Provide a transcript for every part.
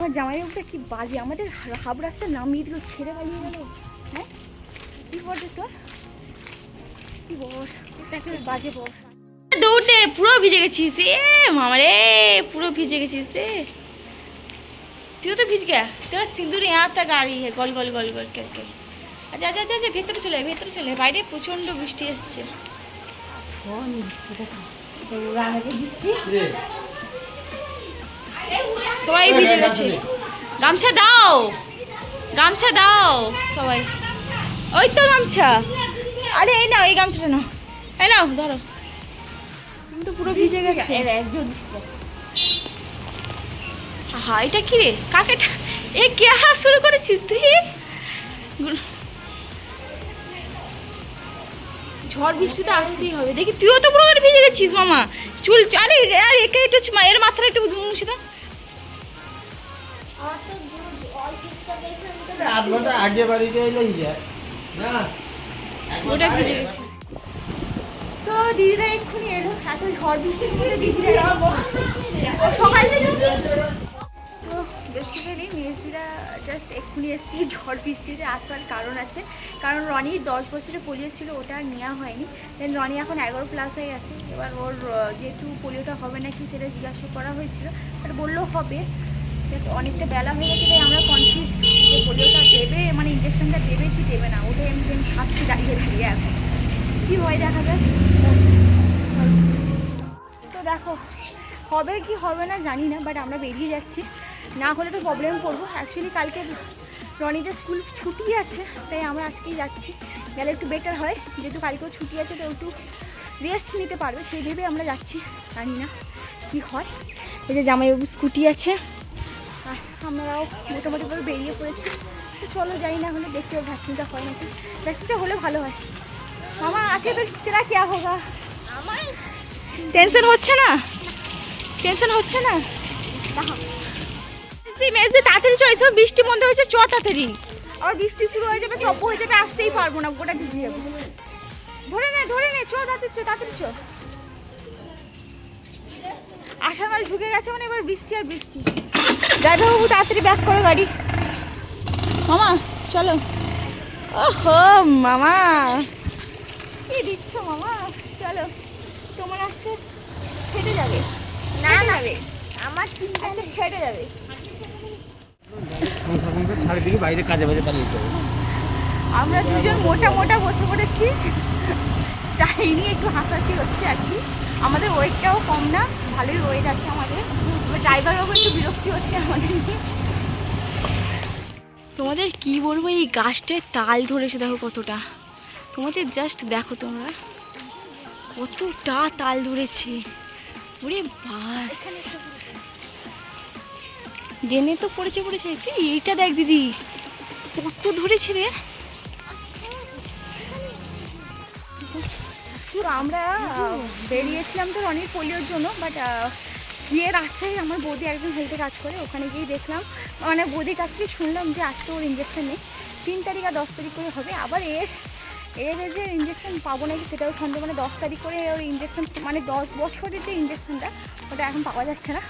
আমার জামাইবাবুটা কি বাজে আমাদের হাব রাস্তায় নামিয়ে দিল ছেড়ে পালিয়ে গেল হ্যাঁ কি বলছে তোর কি বল এটা বাজে বল দৌড়ে পুরো ভিজে গেছিস এ মামা রে পুরো ভিজে গেছিস রে তুইও তো ভিজ গয়া তোর সিঁদুর यहाँ तक आ रही है গল গল গল গল करके আচ্ছা আচ্ছা আচ্ছা আচ্ছা ভেতরে চলে আয়, ভেতরে চলে আয়। বাইরে প্রচণ্ড বৃষ্টি এসছে সবাই ভিজে গেছে। গামছা দাও। গামছা দাও সবাই। ওই তো গামছা। আরে এই নাও এই গামছাটা নাও। এই নাও ধরো। তুমি তো পুরো ভিজে গেছে। একজন হা এটা কি রে? কাকে এ কে? হাত শুরু করেছিস তুই? ঝড় বৃষ্টি তো আসতেই হবে। দেখি তুইও তো পুরো ভিজে গেছিস মামা। চুল আরে আরে একে একটু এর মাথাটা একটু মুছে দাও। আধ ঘণ্টা আগে বাড়িতে এলেই না? ওটা ভিজে গেছে সো দিদিরা এক্ষুনি এলো এত ঝড় বৃষ্টির মধ্যে দিদিরা সকাল থেকে তো বেসিক্যালি মেয়েদিরা জাস্ট এক্ষুনি এসেছি। ঝড় বৃষ্টিতে আসার কারণ আছে। কারণ রনি দশ বছরে পোলিও ছিল ওটা আর নেওয়া হয়নি। দেন রনি এখন এগারো প্লাস হয়ে গেছে। এবার ওর যেহেতু পোলিওটা হবে নাকি সেটা জিজ্ঞাসা করা হয়েছিল। আর বললেও হবে। অনেকটা বেলা হয়ে গেছে তাই আমরা কনফিউজ যে পোলিওটা দেবে মানে ইঞ্জেকশনটা দেবে কি দেবে না ওটাই আমি আমি ভাবছি দাঁড়িয়ে দাঁড়িয়ে এখন। কি হয় দেখা তো দেখো, হবে কি হবে না জানি না বাট আমরা বেরিয়ে যাচ্ছি। না হলে তো প্রবলেম করব। অ্যাকচুয়ালি কালকে রনিদের স্কুল ছুটি আছে, তাই আমরা আজকেই যাচ্ছি। গেলে একটু বেটার হয়। যেহেতু কালকেও ছুটি আছে, তো একটু রেস্ট নিতে পারবে। সেই ভেবে আমরা যাচ্ছি। জানি না কি হয়। এই যে জামাইবাবু স্কুটি আছে। আমরাও মোটামুটি করে বেরিয়ে পড়েছি। চলো যাই না হলে দেখতে হবে ভ্যাকসিনটা হয় নাকি। ভ্যাকসিনটা হলে ভালো হয়। আমার আজকে তো তেরা কে হবা? আমার টেনশন হচ্ছে না? টেনশন হচ্ছে না? তাড়াতাড়ি হয়েছে চ তাড়াতাড়ি। আবার বৃষ্টি শুরু হয়ে যাবে চপ আসতেই পারব না গোটা ভিজে ধরে নে ধরে নে চ তাড়াতাড়ি চো তাড়াতাড়ি চো। আষাঢ় মাস ঢুকে গেছে মানে এবার বৃষ্টি আর বৃষ্টি। দাদাবাবু তাড়াতাড়ি ব্যাক করো গাড়ি। মামা চলো। ওহো মামা। কি দিচ্ছ মামা? চলো। তোমার আজকে ফেটে যাবে। না, না। যাবে। আমার চিন্তা ফেটে যাবে। ছাড়ি বাইরে কাজে বাজে পালিয়ে আমরা দুজন মোটা মোটা বসে পড়েছি। তাই নিয়ে একটু হাসাহাসি হচ্ছে আর কি। আমাদের ওয়েটটাও কম না। ভালোই ওয়েট আছে আমাদের। ড্রাইভার বাবু একটু বিরক্তি হচ্ছে আমাদের তোমাদের কি বলব, এই গাছটায় তাল ধরেছে দেখো কতটা। তোমাদের জাস্ট দেখো তোমরা, কতটা তাল ধরেছে। ওরে বাস। ডেনে তো পড়েছে পড়েছে তুই এইটা দেখ দিদি, কত ধরেছে রে। তো আমরা বেরিয়েছিলাম তো রনির পোলিওর জন্য বাট গিয়ে রাস্তায় আমার বৌদি একজন হেলথে কাজ করে, ওখানে গিয়ে দেখলাম মানে বৌদির কাছ থেকে শুনলাম যে আজকে ওর ইঞ্জেকশন নেই। তিন তারিখ আর দশ তারিখ করে হবে, আবার এর এর যে ইঞ্জেকশন পাবো নাকি সেটাও সন্দেহ মানে দশ তারিখ করে ওর ইঞ্জেকশন মানে দশ বছরের যে ইঞ্জেকশনটা ওটা এখন পাওয়া যাচ্ছে না।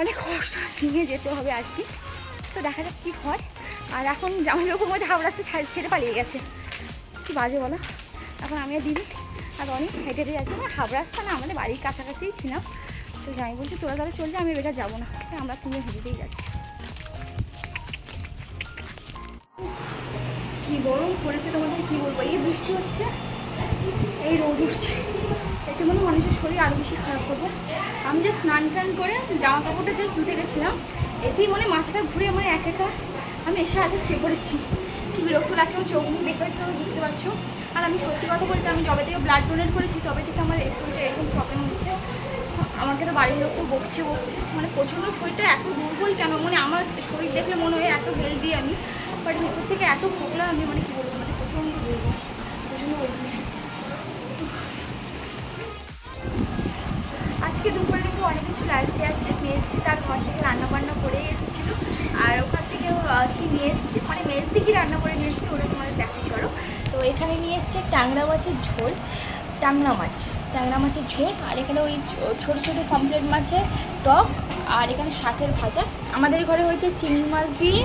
অনেক কষ্ট নিয়ে যেতে হবে আর কি। তো দেখা যাক কী হয়। আর এখন জামাইবাবুর মধ্যে হাওড় রাস্তা ছেড়ে পালিয়ে গেছে। কি বাজে বলো? এখন আমি দিদি আর অনেক হেঁটে হেঁটে যাচ্ছি না। রাস্তা না আমাদের বাড়ির কাছাকাছিই ছিলাম। তো যাই বলছি, তোরা তাহলে চলছে আমি বেটা যাব না। আমরা তুমি হেঁটেই যাচ্ছি। কি গরম পড়েছে তোমাদের, কি বলব? এই বৃষ্টি হচ্ছে, এই রোদ উঠছে। এতে মনে মানুষের শরীর আরও বেশি খারাপ করবে। আমি যে স্নান টান করে জামা কাপড়টা জাস্ট ধুতে গেছিলাম, এতেই মনে মাথাটা ঘুরে আমার এক একা আমি এসে আগে শুয়ে পড়েছি। কি বিরক্ত লাগছে আমার চোখ মুখ দেখে, তুমি বুঝতে পারছ? আর আমি সত্যি কথা বলতে আমি যবে থেকে ব্লাড ডোনেট করেছি তবে থেকে আমার এই শরীরে এরকম প্রবলেম হচ্ছে। আমাকে তো বাড়ির লোক তো বকছে বকছে। মানে প্রচণ্ড শরীরটা এত দুর্বল কেন? মানে আমার শরীর দেখলে মনে হয় এত হেলদি আমি বাট ভিতর থেকে এত ফোকলা আমি মানে কী বলব মানে প্রচণ্ড দুর্বল প্রচণ্ড আজকে দুপুরে একটু অনেক কিছু লাগছে আছে। মেজদি তার ঘর থেকে রান্না বান্না করে এসেছিল। আর ওখান থেকে আহ, কি নিয়ে এসেছি। মানে মেজদি কি রান্না করে নিয়ে এসেছি ওটা এখানে নিয়ে এসছে ট্যাংরা মাছের ঝোল, ট্যাংরা মাছ, ট্যাংরা মাছের ঝোল, আর এখানে ওই ছোটো ছোটো পমফ্রেট মাছের টক, আর এখানে শাকের ভাজা। আমাদের ঘরে হয়েছে চিংড়ি মাছ দিয়ে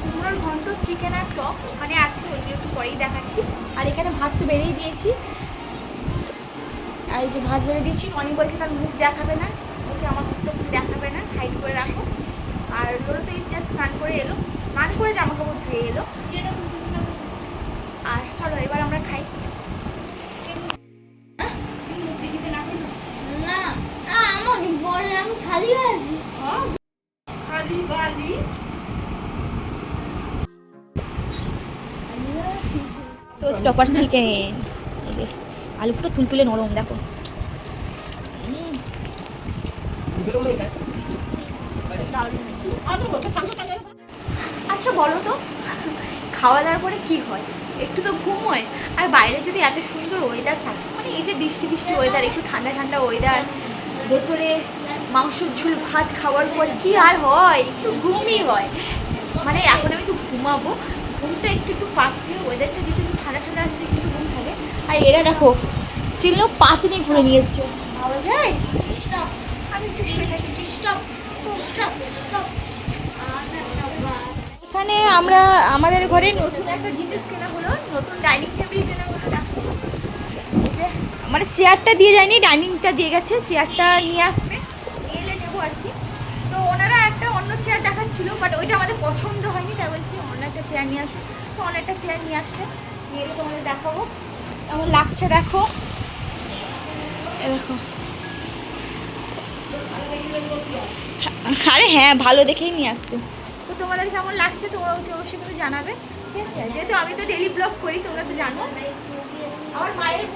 কুমড়োর ঘন্ট, চিকেন আর টক, ওখানে আছে, ওইগুলো একটু পরেই দেখাচ্ছি। আর এখানে ভাত তো বেড়েই দিয়েছি। আর এই যে ভাত বেড়ে দিয়েছি অনেক বলছে তার মুখ দেখাবে না, বলছে আমার মুখটা তুমি দেখাবে না হাইড করে রাখো। আর লোলো তো এই জাস্ট স্নান করে এলো, স্নান করে জামা কাপড় ধুয়ে এলো। আর চলো এবার আমরা খাই। না আমি খালি আছি। খালি বালি। সো স্টপার চিকেন আলু পুরো তুলতুলে নরম দেখো। আচ্ছা বলো তো খাওয়া দাওয়ার পরে কি হয়? একটু তো ঘুম হয় আর বাইরে যদি এত সুন্দর ওয়েদার থাকে মানে এই যে বৃষ্টি বৃষ্টি ওয়েদার একটু ঠান্ডা ঠান্ডা ওয়েদার ভেতরে মাংসের ঝুল, ভাত খাওয়ার পর কি আর হয়? একটু ঘুমই হয়। মানে এখন আমি একটু ঘুমাবো, ঘুমটা একটু একটু পাচ্ছে ওয়েদারটা যদি একটু ঠান্ডা ঠান্ডা আছে, একটু ঘুম থাকে। আর এরা দেখো স্টিল পাত নিয়ে ঘুরে নিয়েছে ভাবা যায় আমি একটু থাকি। স্টপ স্টপ স্টপ এখানে আমরা আমাদের ঘরে নতুন একটা জিনিস কেনা হলো, নতুন ডাইনিং টেবিল কেনা হলো। মানে চেয়ারটা দিয়ে যায়নি ডাইনিংটা দিয়ে গেছে চেয়ারটা নিয়ে আসবে এলে নেব আর কি। তো ওনারা একটা অন্য চেয়ার দেখাচ্ছিল বাট ওইটা আমাদের পছন্দ হয়নি, তাই বলছি অন্য একটা চেয়ার নিয়ে আসবে। তো অন্য একটা চেয়ার নিয়ে আসবে, নিয়ে এলে তোমাদের দেখাবো। কেমন লাগছে দেখো? এ দেখো। আরে হ্যাঁ ভালো দেখেই নিয়ে আসবে। তোমাদের কেমন লাগছে তোমরা অতি অবশ্যই কিন্তু জানাবে ঠিক আছে? যেহেতু আমি তো ডেলি ব্লগ করি তোমরা তো জানো। আমার মায়ের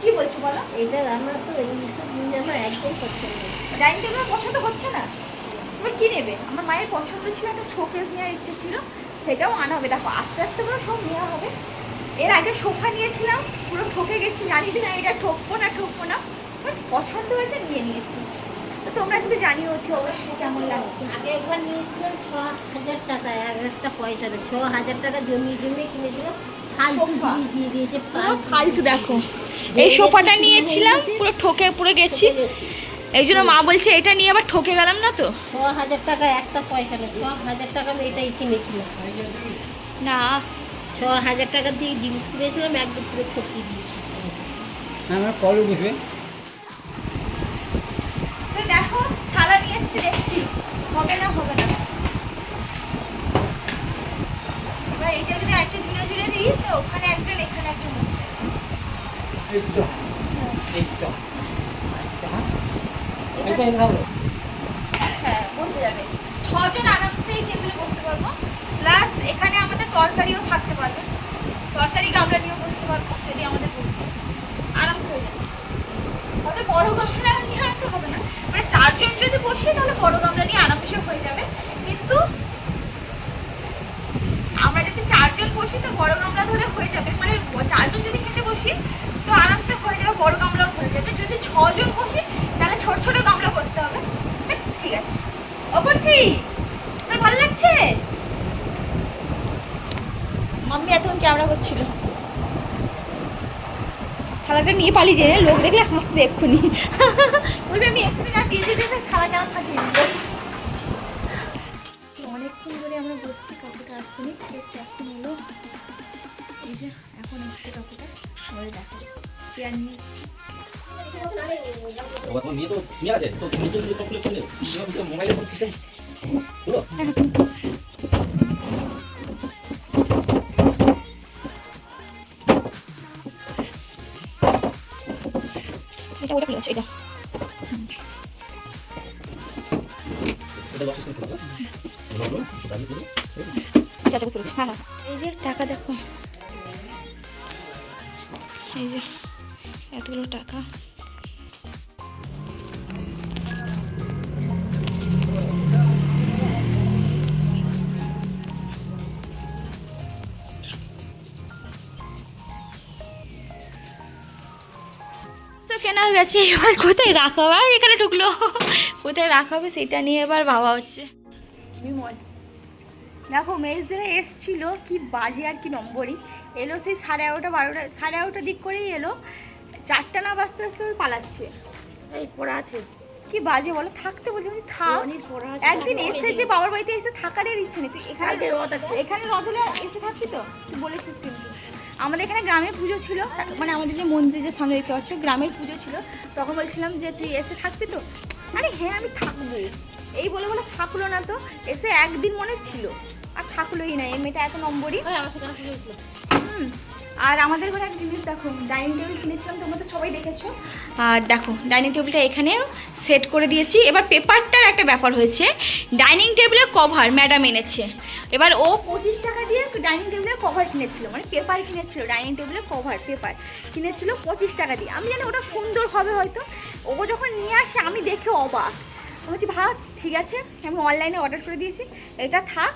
কি বলছো বলো? এটা আমার তো এইসব জিনিস আমার একদম পছন্দ না। ডাইনিং টেবিল পছন্দ হচ্ছে না? তুমি কি নেবে? আমার মায়ের পছন্দ ছিল একটা শোকেস নেওয়ার ইচ্ছে ছিল সেটাও আনা হবে। দেখো আস্তে আস্তে করে সব নেওয়া হবে। এর আগে সোফা নিয়েছিলাম পুরো ঠকে গেছি। জানি না এটা ঠকবো না ঠকবো না বাট পছন্দ হয়েছে নিয়ে নিয়েছি। তোমরা কিন্তু জানিও অতি অবশ্যই কেমন লাগছে। আগে একবার নিয়েছিলাম ছ হাজার টাকা এক একটা পয়সা না ছ হাজার টাকা জমিয়ে জমিয়ে কিনেছিলাম। ফালতু জিনিস দিয়ে দিয়েছে পুরো ফালতু দেখো। এই সোফাটা নিয়েছিলাম পুরো ঠকে পুরো গেছি। এই জন্য মা বলছে এটা নিয়ে আবার ঠকে গেলাম না তো? ছ হাজার টাকা একটা পয়সা না ছ হাজার টাকা আমি এটাই কিনেছিলাম। না। ছ হাজার টাকা দিয়ে জিনিস কিনেছিলাম একদম পুরো ঠকিয়ে দিয়েছি। আমার কলে এসছি দেখছি। হবে না হবে না। এবার এইটা যদি একটা জুড়ে জুড়ে দিই তো ওখানে একজন এখানে একজন বসবে এটা হ্যাঁ? বসে যাবে। ছজন আরামসে এই টেবিলে বসতে পারব। প্লাস এখানে আমাদের তরকারিও থাকতে পারবে। তরকারি গামলা নিয়েও বসতে পারব যদি আমাদের বসি আরামসে হয়ে যাবে। অত বড় গামলা নিয়ে হয়তো হবে না। মানে চারজন যদি বসে, তাহলে বড় গামলা নিয়ে আরামসে হয়ে যাবে। কিন্তু আমরা যদি চারজন বসি, তো বড় গামলা ধরে হয়ে যাবে। মানে ব- চারজন যদি খেতে বসি তো আরামসে হয়ে যাবে বড় গামলাও ধরে যাবে যদি ছজন বসি তাহলে ছোট ছোট গামলা করতে হবে হ্যাঁ, ঠিক আছে অপর কি তোর ভালো লাগছে মাম্মি এতক্ষণ ক্যামেরা করছিল থালাটা নিয়ে পালিয়ে যে লোক দেখলে হাসবে এক্ষুনি। বলবে, আমি এক্ষুনি না দিয়ে দিতে থালা কেন দিল অনেকক্ষণ ধরে আমরা বসছি, কাকুটা আসছেনি জাস্ট এখন এলো এই যে এখন এসছে কাকুটা ওই দেখো চেয়ার নিয়ে। আছে, তো মোবাইলে আমি করি আচ্ছা আচ্ছা বুঝতে পেরেছি হ্যাঁ হ্যাঁ। এই যে টাকা দেখো। এই যে এতগুলো টাকা। কেনা হয়ে গেছে এবার কোথায় রাখা হবে? এখানে ঢুকলো। কোথায় রাখা হবে সেটা নিয়ে এবার ভাবা হচ্ছে। বিমল দেখো মেজদের এসছিল কি বাজে আর কি নম্বরই। এলো সেই সাড়ে এগারোটা বারোটা সাড়ে এগারোটার দিক করেই এলো। চারটা না বাজতে আসতে পালাচ্ছে। এই পড়া আছে। কি বাজে বলো থাকতে বলছি আমি থাক। একদিন এসে যে বাবার বাড়িতে এসে থাকারের ইচ্ছে নেই। তুই এখানে এখানে রথ হলে এসে থাকবি তো? তুই বলেছিস কিন্তু। আমাদের এখানে গ্রামে পুজো ছিল মানে আমাদের যে মন্দির যে সামনে দেখতে পাচ্ছ গ্রামের পুজো ছিল। তখন বলছিলাম যে তুই এসে থাকবি তো? আরে হ্যাঁ আমি থাকব। এই বলে বলে থাকল না তো এসে একদিন মনে ছিল। আর থাকলোই না এই মেয়েটা এত নম্বরই। হুম। আর আমাদের ঘরে একটা জিনিস দেখো ডাইনিং টেবিল কিনেছিলাম তোমরা তো সবাই দেখেছ। আর দেখো ডাইনিং টেবিলটা এখানে সেট করে দিয়েছি। এবার পেপারটার একটা ব্যাপার হয়েছে। ডাইনিং টেবিলের কভার ম্যাডাম এনেছে। এবার ও পঁচিশ টাকা দিয়ে ডাইনিং টেবিলের কভার কিনেছিল মানে পেপার কিনেছিল ডাইনিং টেবিলের কভার পেপার কিনেছিল পঁচিশ টাকা দিয়ে। আমি জানি ওটা সুন্দর হবে হয়তো। ও যখন নিয়ে আসে আমি দেখে অবাক। বলছি ভাব ঠিক আছে। আমি অনলাইনে অর্ডার করে দিয়েছি। এটা থাক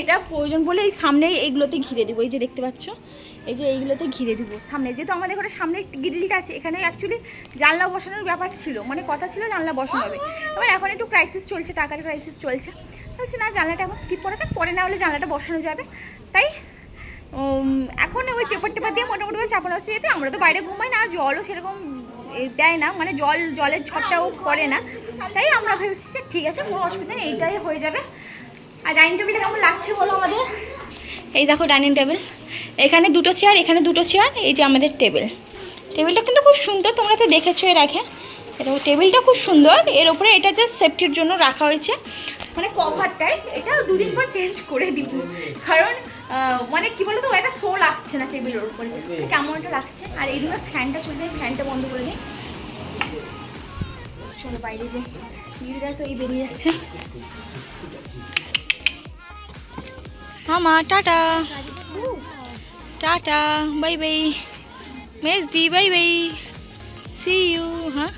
এটা প্রয়োজন বলে এই সামনে এইগুলোতে ঘিরে দেবো এই যে দেখতে পাচ্ছ। এই যে এইগুলোতে ঘিরে দিব। সামনে, যেহেতু আমাদের ঘরে সামনে গ্রিলটা আছে, এখানে অ্যাকচুয়ালি জানলা বসানোর ব্যাপার ছিল। মানে কথা ছিল জানলা বসানো হবে। এবার এখন একটু ক্রাইসিস চলছে, টাকার ক্রাইসিস চলছে। বলছি, না, জানলাটা এখন স্কিপ করা যাক, পরে না হলে জানলাটা বসানো যাবে। তাই এখন ওই পেপার টেপার দিয়ে মোটামুটি চাপানো হচ্ছে। যেতে আমরা তো বাইরে ঘুমাই না, জলও সেরকম দেয় না। মানে জল, জলের ঝড়টাও পড়ে না। তাই আমরা ভেবেছি যে ঠিক আছে, কোনো অসুবিধা নেই, এইটাই হয়ে যাবে। আর ডাইনিং টেবিলটা কেমন লাগছে বলো আমাদের? এই দেখো ডাইনিং টেবিল এখানে দুটো চেয়ার এখানে দুটো চেয়ার এই যে আমাদের টেবিল টেবিলটা কিন্তু খুব সুন্দর তোমরা তো দেখেছ এর আগে। এটা টেবিলটা খুব সুন্দর এর উপরে এটা জাস্ট সেফটির জন্য রাখা হয়েছে। মানে কভারটাই এটা দুদিন পর চেঞ্জ করে দিব। কারণ মানে কি বলতো একটা শো লাগছে না টেবিলের উপরে। কেমন একটা লাগছে? আর এই রুমে ফ্যানটা চলছে ফ্যানটা বন্ধ করে দিই। চলো বাইরে যাই। দিদিরা তো এই বেরিয়ে যাচ্ছে। মামা টাটা। Tata, bye bye. মেজদি, বাই বাই। সি ইউ হ্যাঁ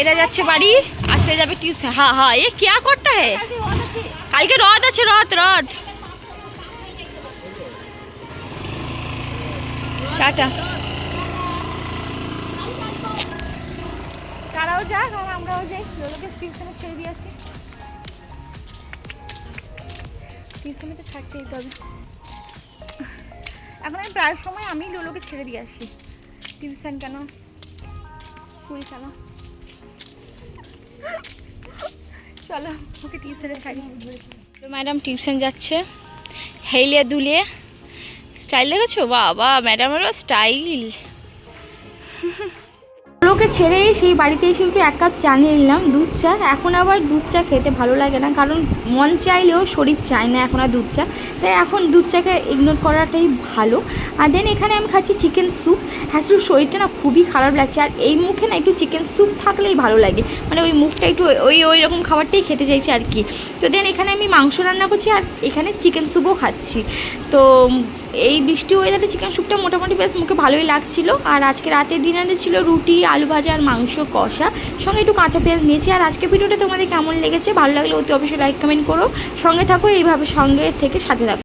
এরা যাচ্ছে বাড়ি আর সে যাবে টিউশন হ্যাঁ হ্যাঁ এ কে করতে? হ্যাঁ কালকে রদ আছে রদ রদ টাটা। তারাও যাক, আর আমরাও যাই। লোকের টিউশনে ছেড়ে দিয়ে আসি। টিউশনে তো ছাড়তে হবে। এখন আমি প্রায় সময় আমি লোলোকে ছেড়ে দিয়ে আসি। টিউশন কেন? স্কুল কেন? চলো ওকে টিউশনে ছাড়ি। ম্যাডাম টিউশন যাচ্ছে। হেলিয়ে দুলিয়ে। স্টাইল দেখেছ? বাবা ম্যাডামেরও স্টাইল। ওকে ছেড়ে সেই বাড়িতে এসে একটু এক কাপ চা নিয়ে নিলাম দুধ চা। এখন আবার দুধ চা খেতে ভালো লাগে না কারণ মন চাইলেও শরীর চায় না, এখন আর দুধ চা। তাই এখন দুধ চাকে ইগনোর করাটাই ভালো। আর দেন এখানে আমি খাচ্ছি চিকেন স্যুপ হ্যাঁ শুধু শরীরটা না খুবই খারাপ লাগছে। আর এই মুখে না একটু চিকেন স্যুপ থাকলেই ভালো লাগে। মানে ওই মুখটা একটু ওই ওই রকম খাবারটাই খেতে চাইছি আর কি। তো দেন এখানে আমি মাংস রান্না করছি আর এখানে চিকেন স্যুপও খাচ্ছি। তো এই বৃষ্টি ওয়েদারে চিকেন স্যুপটা মোটামুটি বেশ মুখে ভালোই লাগছিল। আর আজকে রাতের ডিনারে ছিল রুটি, আলু ভাজা আর মাংস কষা। সঙ্গে একটু কাঁচা পেঁয়াজ নিয়েছি। আর আজকে ভিডিওটা তোমাদের কেমন লেগেছে? ভালো লাগলে অতি অবশ্যই লাইক কমেন্ট করো। সঙ্গে থাকো এইভাবে সঙ্গে থেকে সাথে থাকো।